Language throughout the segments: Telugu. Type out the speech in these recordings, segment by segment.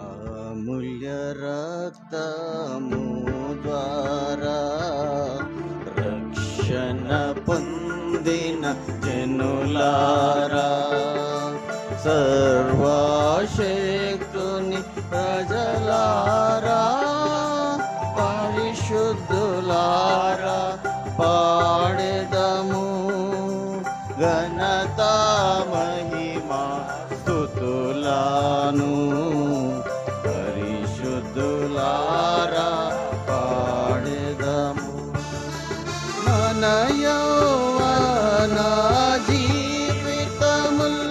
అమూల్య రక్తము ద్వారా రక్షణ పొందిన జనులారా సర్వశక్తుని ప్రజలారా పరిశుద్ధులారా పాడెదము ఘనత మహిమా స్థుతులాను. మన యౌవన జీవితముల్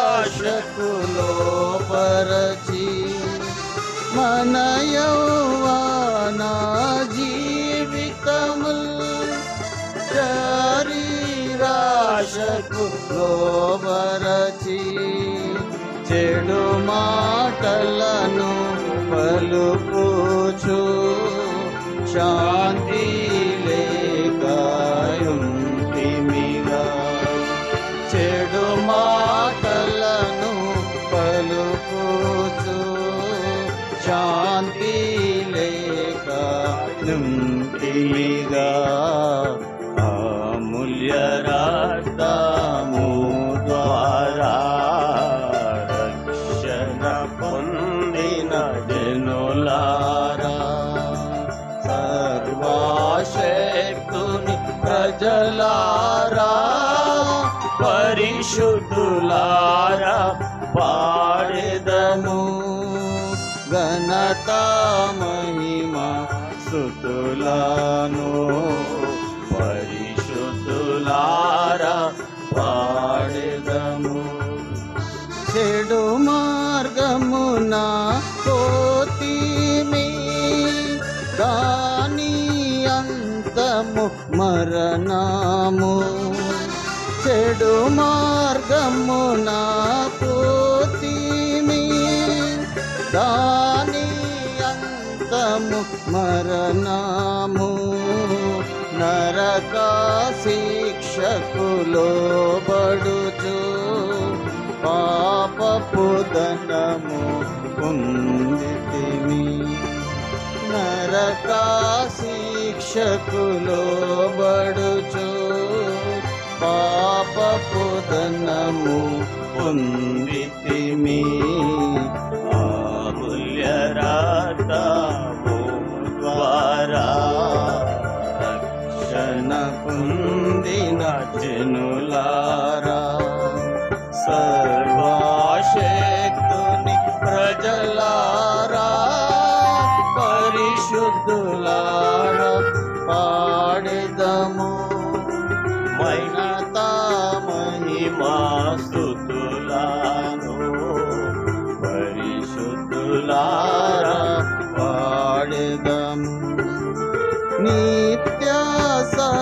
శరీరాశకులో పరచి మన యౌవన జీవితముల్ శరీరాశకు లోబరచి చెడు మాటలను పలుకుచు శాంతి లేకాయుంటిమిగా. చెడు మాటలను పలుకుచు శాంతి లేక నుంటిమిగా పాడెదము ఘనత మహిమ సుతులాను. పరిశుద్ధులారా పాడెదము. చెడు మార్గమున పోతిమి దాని అంతము మరణము. చెడు మార్గమున పోతిమి దాని అంతము మరణము. నరక శిక్షకులో బడుచు పాపపు దండము పొందితిమి. నరక శిక్షకులో బడుచు పాపపు దండము పొందితిమి. నిత్య సత్యదేవుని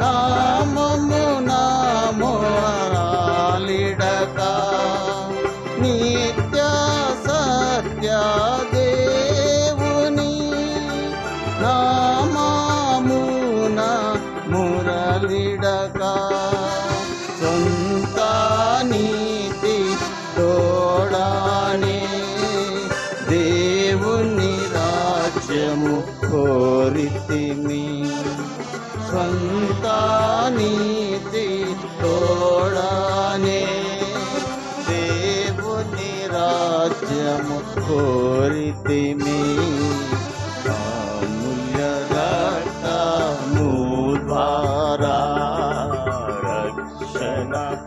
నామము నామోరాలిడక నిత్య సత్య కోరితిమి స్వంత నీతి తోడానే దేవుని రాజ్యము కోరితిమి. అమూల్య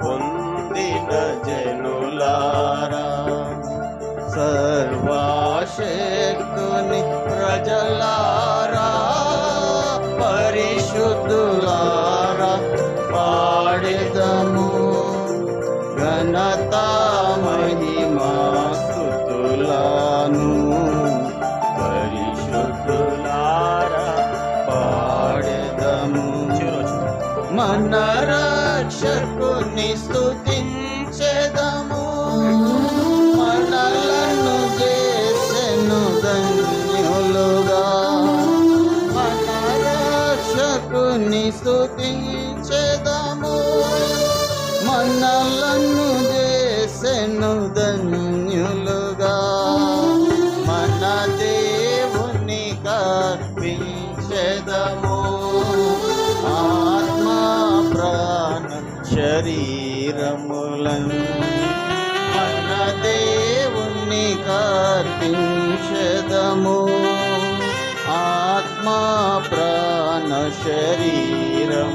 పొందిన జనులారా. సర్వశక్తుని ప్రజలారా రక్షకుని స్థుతించెదము మనలను చేసెను ధన్యులుగా. మన స్థుతించెదము మనలను చేసెను ధన్యులుగా. మన దేవుని కర్పించెదము. శరీరములను మన దేవుని కర్పించెదము ఆత్మ ప్రాణ శరీరములను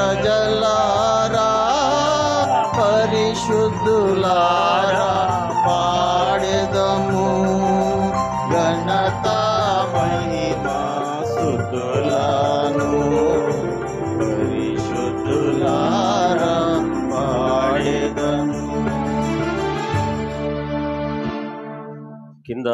ప్రజలారా పరిశుద్ధులారా పాడెదము. ఘనత మహిమా సుతులను పరిశుద్ధులారా పాడెదము. కింద